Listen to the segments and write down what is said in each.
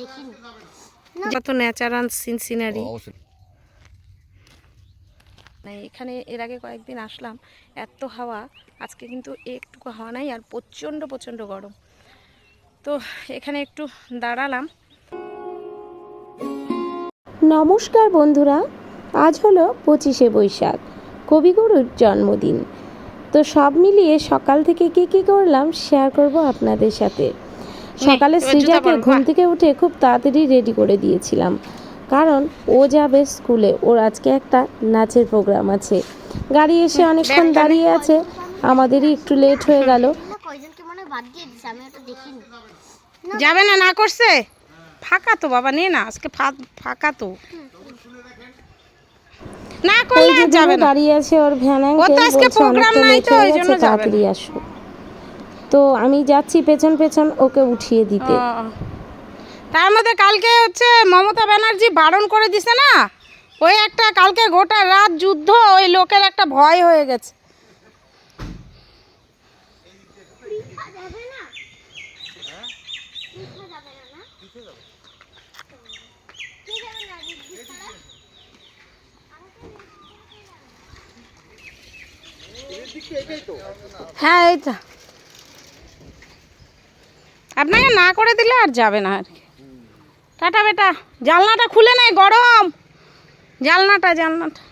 দেখিনি। Natural scene scenery অবশ্যই। এখানে এর আগে কয়েকদিন আসলাম এত হাওয়া আজকে কিন্তু একটু হাওয়া নাই আর প্রচণ্ড প্রচণ্ড গরম। তো এখানে একটু দাঁড়ালাম। নমস্কার বন্ধুরা আজ হলো পঁচিশে বৈশাখ কবিগুরুর জন্মদিন। তো সব মিলিয়ে সকাল থেকে কি কি করলাম শেয়ার করব আপনাদের সাথে। সকালে সৃজাকে ঘুম থেকে উঠে খুব তাড়াতাড়ি রেডি করে দিয়েছিলাম। কারণ ও যাবে স্কুলে ওর আজকে একটা নাচের প্রোগ্রাম আছে। গাড়ি এসে অনেকক্ষণ দাঁড়িয়ে আছে আমাদেরই একটু লেট হয়ে গেল। হয় দেখিনি। যাবে না না করছে? ফাঁকা তো বাবা নে না আজকে ফাঁকা তো। না করলে যাবে না। দাঁড়িয়ে আছে ওর ভ্যান ও তো আজকে অনেকটা নাই তো, হয়ে ওই জন্য যাবে না। তাড়াতাড়ি আসো তো আমি যাচ্ছি পেছন পেছন ওকে উঠিয়ে দিতে। তার মধ্যে কালকে হচ্ছে মমতা ব্যানার্জি বারণ করে দিছে না? ওই একটা কালকে গোটা রাত যুদ্ধ, ওই লোকের একটা ভয় হয়ে গেছে। হ্যাঁ এই তো। আপনাকে না করে দিলে আর যাবে না আর কি। টাটা বেটা, জানলাটা খুলে নেয় গরম। জানলাটা জানলাটা।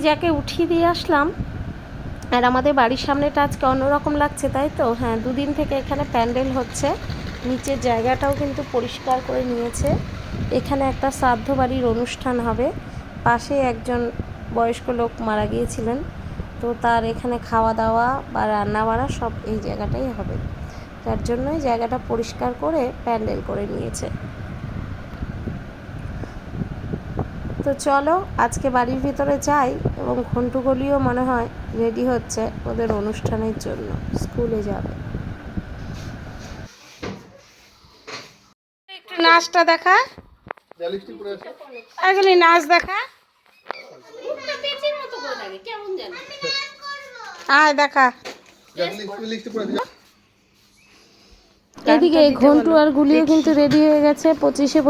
সিজাকে উঠিয়ে দিয়ে আসলাম, আর আমাদের বাড়ির সামনেটা আজকে অন্যরকম লাগছে, তাই তো? হ্যাঁ দুদিন থেকে এখানে প্যান্ডেল হচ্ছে। নিচের জায়গাটাও কিন্তু পরিষ্কার করে নিয়েছে। এখানে একটা শ্রাদ্ধ বাড়ির অনুষ্ঠান হবে। পাশে একজন বয়স্ক লোক মারা গিয়েছিলেন। তো তার এখানে খাওয়া দাওয়া বা রান্না বাড়া সব এই জায়গাটাই হবে। তার জন্যই জায়গাটা পরিষ্কার করে প্যান্ডেল করে নিয়েছে। তো চলো আজকে বাড়ির ভিতরে যাই এবং ঘন্টুগলিও মনে হয় রেডি হচ্ছে ওদের অনুষ্ঠানের জন্য। স্কুলে যাবে। একটু নাচটা দেখা। এগুলি নাচ দেখা। আয় দেখা। এদিকে ঘন্টু আর গুলিও কিন্তু রেডি হয়ে গেছে। পঁচিশে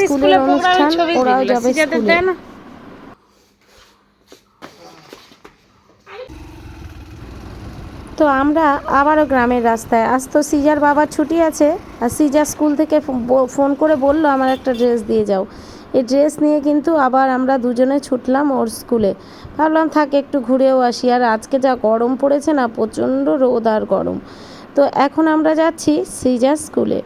স্কুলের অনুষ্ঠান ওরাও যাবে স্কুলে। তো আমরা আবারও গ্রামের রাস্তায়। আজ তো সিজার বাবার ছুটি আছে আর সিজার স্কুল থেকে ফোন করে বলল আমার একটা ড্রেস দিয়ে যাও। এই ড্রেস নিয়ে কিন্তু আবার আমরা দুজনে ছুটলাম ওর স্কুলে। ভাবলাম থাক একটু ঘুরেও আসি। আর আজকে যা গরম পড়েছে না প্রচণ্ড রোদ আর গরম। তো এখন আমরা যাচ্ছি সিজার স্কুলে।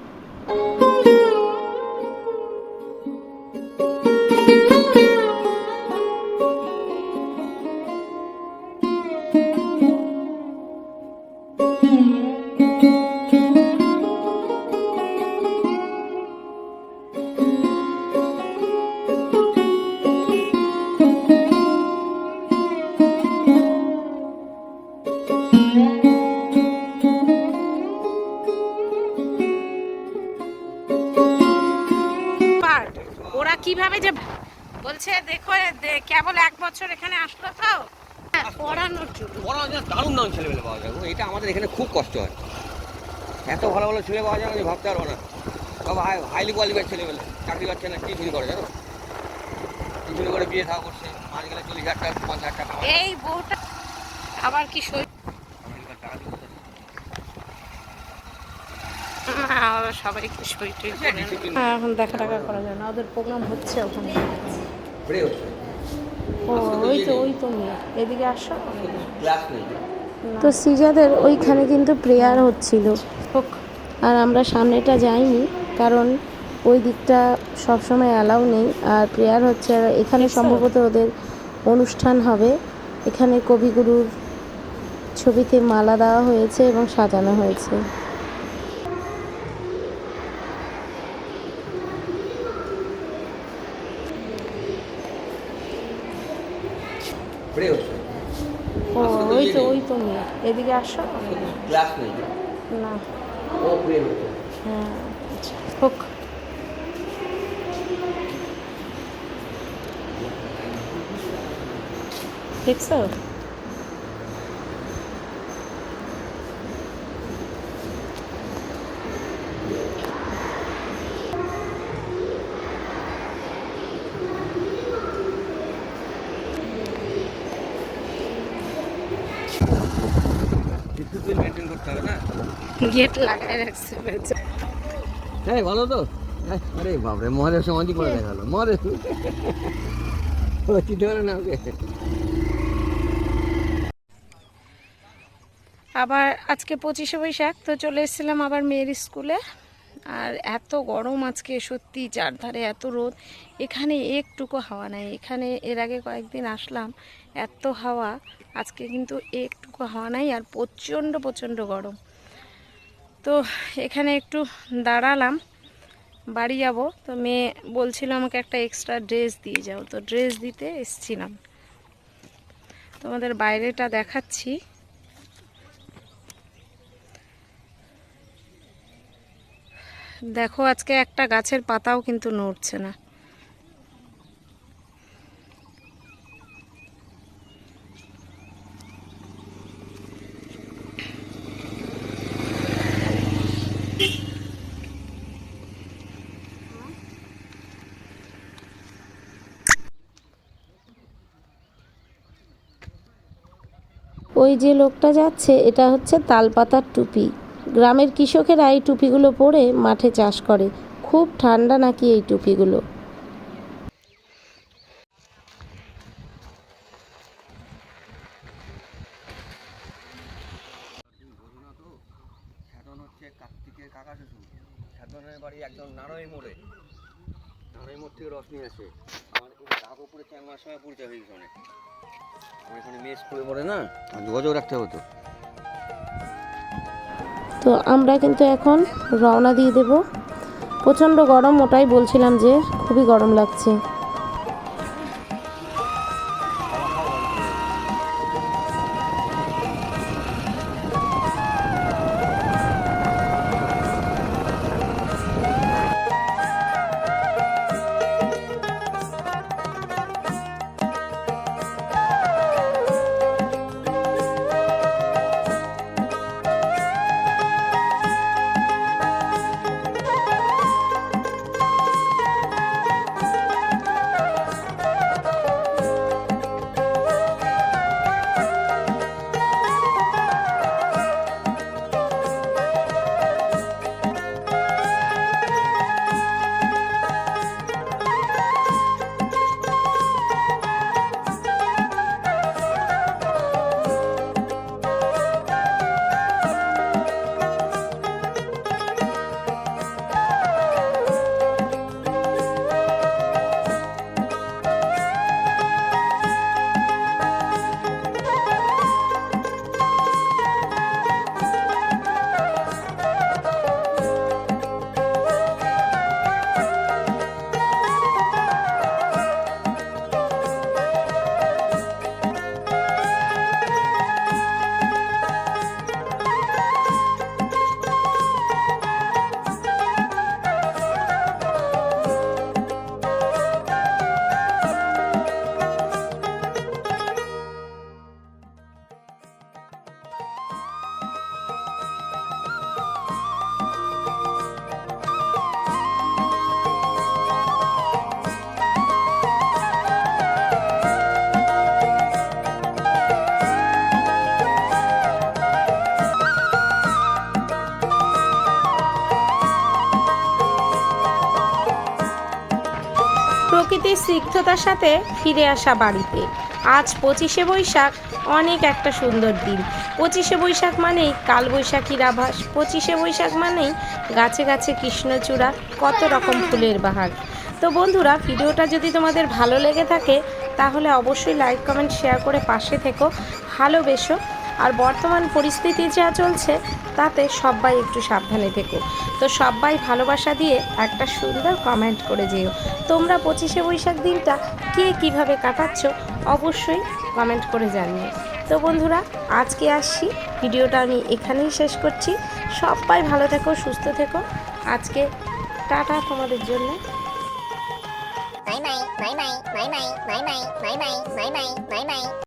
কীভাবে যে বলছে দেখো কেবল এক বছর এখানে আসলো তো। হ্যাঁ, পড়ানোর জন্য। বড় যে দারুণ দারুণ ছেলেমেলে পাওয়া যায়। এটা আমাদের এখানে খুব কষ্ট হয়। এত ভালো ভালো ছেলে পাওয়া যায় আমি ভাবতে পারব না। সব হাই হাইলি কোয়ালিফাইড চাকরি পাচ্ছে না করে জানো? টিউশনি করে বিয়ে থাকা করছে? চল্লিশ হাজার টাকা পঞ্চাশ টাকা এই বউটা আবার কি আমেরিকার টাকা দিয়ে কোথায়? না, ওরা সবাইকে। Discipline হ্যাঁ এখন দেখা টাকা করা যায় না। ওদের প্রোগ্রাম হচ্ছে ওখানে ও ওই তো ওই তো মেয়ে এদিকে আসো। তো সিজাদের ওইখানে কিন্তু প্রেয়ার হচ্ছিল। হোক। আর আমরা সামনেটা যাইনি কারণ ওই দিকটা সবসময় অ্যালাউ নেই। আর প্রেয়ার হচ্ছে আর এখানে সম্ভবত ওদের অনুষ্ঠান হবে। এখানে কবিগুরুর ছবিতে মালা দেওয়া হয়েছে এবং সাজানো হয়েছে। ও ওই তো ওই তো মেয়ে। এদিকে আসো। ক্লাস নেই না। ও প্রে হচ্ছে হ্যাঁ আচ্ছা হোক। দেখছ ডিসিপ্লিন মেনটেন করতে হবে না গেট লাগাই রাখছে হ্যাঁ ভালো তো। আরে বাপরে মহাদেব সমাধি করে দেখাল মহাদেব। চিনতে না ওকে। আবার আজকে পঁচিশে বৈশাখ তো চলে এসেছিলাম আবার মেয়ের স্কুলে। আর এত গরম আজকে সত্যি চারধারে এত রোদ। এখানে একটুকু হাওয়া নাই। এখানে এর আগে কয়েকদিন আসলাম এত হাওয়া। আজকে কিন্তু একটুকু হাওয়া নাই আর প্রচণ্ড প্রচণ্ড গরম। তো এখানে একটু দাঁড়ালাম, বাড়ি যাব। তো মেয়ে বলছিল আমাকে একটা এক্সট্রা ড্রেস দিয়ে যাও। তো ড্রেস দিতে এসছিলাম। তোমাদের বাইরেটা দেখাচ্ছি। দেখো আজকে একটা গাছের পাতাও কিন্তু নড়ছে না। ওই যে লোকটা যাচ্ছে, এটা হচ্ছে তালপাতার টুপি। গ্রামের কৃষকেরা এই টুপিগুলো পরে মাঠে চাষ করে। খুব ঠান্ডা নাকি এই টুপিগুলো? রস নিয়ে আসে। আমার ডাক উপরে সময় অনেক এখানে মেয়ে স্কুলে পড়ে না? যোগাযোগ রাখতে হতো তো। আমরা কিন্তু এখন রওনা দিয়ে দেব। প্রচণ্ড গরম ওটাই বলছিলাম যে খুবই গরম লাগছে। প্রকৃতির স্নিগ্ধতার সাথে ফিরে আসা বাড়িতে। আজ পঁচিশে বৈশাখ, অনেক একটা সুন্দর দিন। পঁচিশে বৈশাখ মানেই কালবৈশাখীর আভাস। পঁচিশে বৈশাখ মানেই গাছে গাছে কৃষ্ণচূড়া, কত রকম ফুলের বাহার। তো বন্ধুরা, ভিডিওটা যদি তোমাদের ভালো লেগে থাকে, তাহলে অবশ্যই লাইক কমেন্ট শেয়ার করে পাশে থেকো। ভালোবেসো। আর বর্তমান পরিস্থিতি যা চলছে, তাতে সবাই একটু সাবধানে থেকো। তো সবাই ভালোবাসা দিয়ে একটা সুন্দর কমেন্ট করে যেও। তোমরা পঁচিশে বৈশাখ দিনটা কে কীভাবে কাটাচ্ছ, অবশ্যই কমেন্ট করে জানিও। তো বন্ধুরা, আজকে আসছি। ভিডিওটা আমি এখানেই শেষ করছি। সবাই ভালো থেকো, সুস্থ থেকো। আজকে টাটা তোমাদের জন্য। Bye bye bye bye bye bye bye bye bye bye bye bye